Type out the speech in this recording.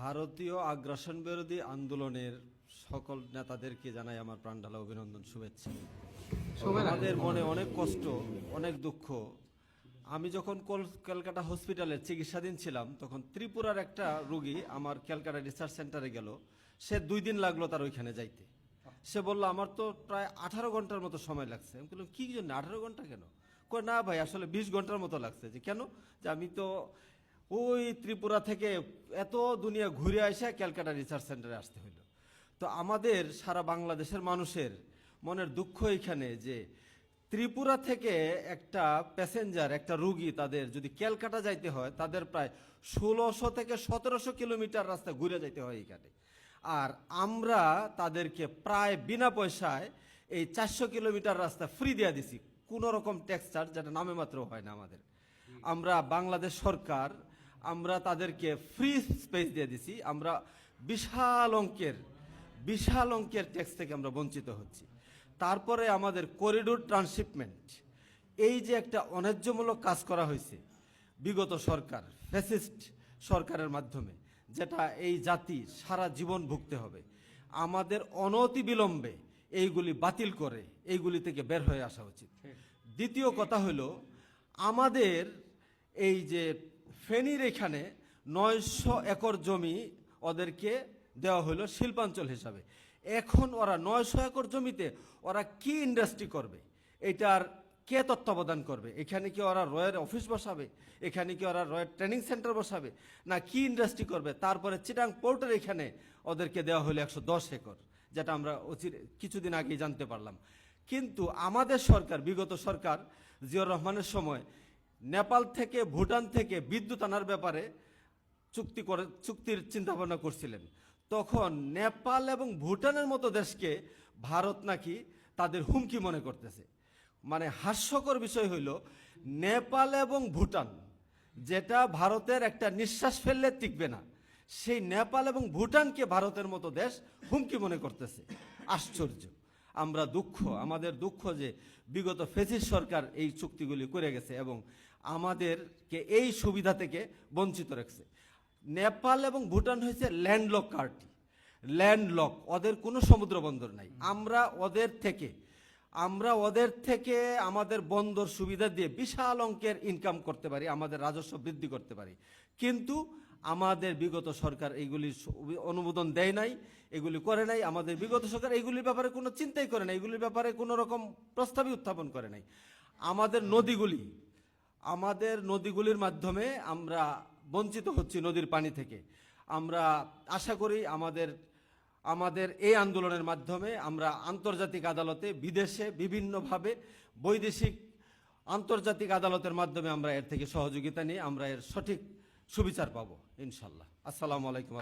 ভারতীয় আগ্রাসন বিরোধী আন্দোলনের সকল নেতাদেরকে জানাই আমার প্রাণঢালা অভিনন্দন শুভেচ্ছা। আমাদের মনে অনেক কষ্ট অনেক দুঃখ। আমি যখন ক্যালকাটা হসপিটালে চিকিৎসাধীন ছিলাম তখন ত্রিপুরার একটা রুগী আমার ক্যালকাটা রিসার্চ সেন্টারে গেল। সে দুই দিন লাগল তার ওইখানে যাইতে। সে বলল আমার তো প্রায় আঠারো ঘণ্টার মতো সময় লাগছে। আমি বললাম কী জন্য? আঠারো ঘণ্টা কেন? কয় না ভাই আসলে বিশ ঘণ্টার মতো লাগছে। যে কেন? যে আমি তো ওই ত্রিপুরা থেকে এত দুনিয়া ঘুরে আসে ক্যালকাটা রিসার্চ সেন্টারে আসতে হইল। তো আমাদের সারা বাংলাদেশের মানুষের মনের দুঃখ এখানে যে ত্রিপুরা থেকে একটা প্যাসেঞ্জার একটা রুগী তাদের যদি ক্যালকাটা যাইতে হয় তাদের প্রায় ষোলোশো থেকে সতেরোশো কিলোমিটার রাস্তা ঘুরে যাইতে হয় এখানে আর আমরা তাদেরকে প্রায় বিনা পয়সায় এই চারশো কিলোমিটার রাস্তা ফ্রি দিয়ে দিছি। কোনো রকম ট্যাক্স চার্জ যেটা নামে মাত্র হয় না আমাদের। আমরা বাংলাদেশ সরকার আমরা তাদেরকে ফ্রি স্পেস দিয়ে দিছি। আমরা বিশাল অঙ্কের বিশাল অঙ্কের ট্যাক্স থেকে আমরা বঞ্চিত হচ্ছি। তারপরে আমাদের করিডোর ট্রান্সশিপমেন্ট এই যে একটা অন্যায্যমূলক কাজ করা হয়েছে বিগত সরকার ফ্যাসিস্ট সরকারের মাধ্যমে যেটা এই জাতি সারা জীবন ভুগতে হবে। আমাদের অনতি বিলম্বে এইগুলি বাতিল করে এইগুলি থেকে বের হয়ে আসা উচিত। দ্বিতীয় কথা হলো আমাদের এই যে ফেনীর এখানে নয়শো একর জমি ওদেরকে দেওয়া হলো শিল্পাঞ্চল হিসাবে। এখন ওরা নয়শো একর জমিতে ওরা কি ইন্ডাস্ট্রি করবে? এটার কে তত্ত্বাবধান করবে? এখানে কি ওরা রয়ের অফিস বসাবে? এখানে কি ওরা রয়ের ট্রেনিং সেন্টার বসাবে? না কি ইন্ডাস্ট্রি করবে? তারপরে চিটাং পোর্টের এখানে ওদেরকে দেওয়া হলো একশো দশ একর, যেটা আমরা কিছুদিন আগেই জানতে পারলাম। কিন্তু আমাদের সরকার, বিগত সরকার জিয়র রহমানের সময় নেপাল থেকে, ভুটান থেকে বিদ্যুৎ আনার ব্যাপারে চুক্তি করে, চুক্তির চিন্তা ভাবনা করছিলেন। তখন নেপাল এবং ভুটানের মতো দেশকে ভারত নাকি তাদের হুমকি মনে করতেছে। মানে হাস্যকর বিষয় হইল, নেপাল এবং ভুটান, যেটা ভারতের একটা নিঃশ্বাস ফেললে টিকবে না, সেই নেপাল এবং ভুটানকে ভারতের মতো দেশ হুমকি মনে করতেছে। আশ্চর্য। আমরা দুঃখ আমাদের দুঃখ যে বিগত ফেসিস সরকার এই চুক্তিগুলি করে গেছে এবং আমাদেরকে এই সুবিধা থেকে বঞ্চিত রাখছে। নেপাল এবং ভুটান হয়েছে ল্যান্ডলক কার্টি ল্যান্ডলক ওদের কোনো সমুদ্র বন্দর নাই আমরা ওদের থেকে আমরা ওদের থেকে আমাদের বন্দর সুবিধা দিয়ে বিশাল অঙ্কের ইনকাম করতে পারি আমাদের রাজস্ব বৃদ্ধি করতে পারি। কিন্তু আমাদের বিগত সরকার এইগুলি অনুমোদন দেয় নাই, এগুলি করে নাই, আমাদের বিগত সরকার এইগুলির ব্যাপারে কোনো চিন্তাই করে নাই এগুলির ব্যাপারে কোনো রকম প্রস্তাবই উত্থাপন করে নাই। আমাদের নদীগুলি, আমাদের নদীগুলির মাধ্যমে আমরা বঞ্চিত হচ্ছি নদীর পানি থেকে। আমরা আশা করি আমাদের আমাদের এই আন্দোলনের মাধ্যমে আমরা আন্তর্জাতিক আদালতে বিদেশে বিভিন্নভাবে বৈদেশিক আন্তর্জাতিক আদালতের মাধ্যমে আমরা এর থেকে সহযোগিতা নিয়ে আমরা এর সঠিক সুবিচার পাবো ইনশাল্লাহ। আসসালামু আলাইকুম।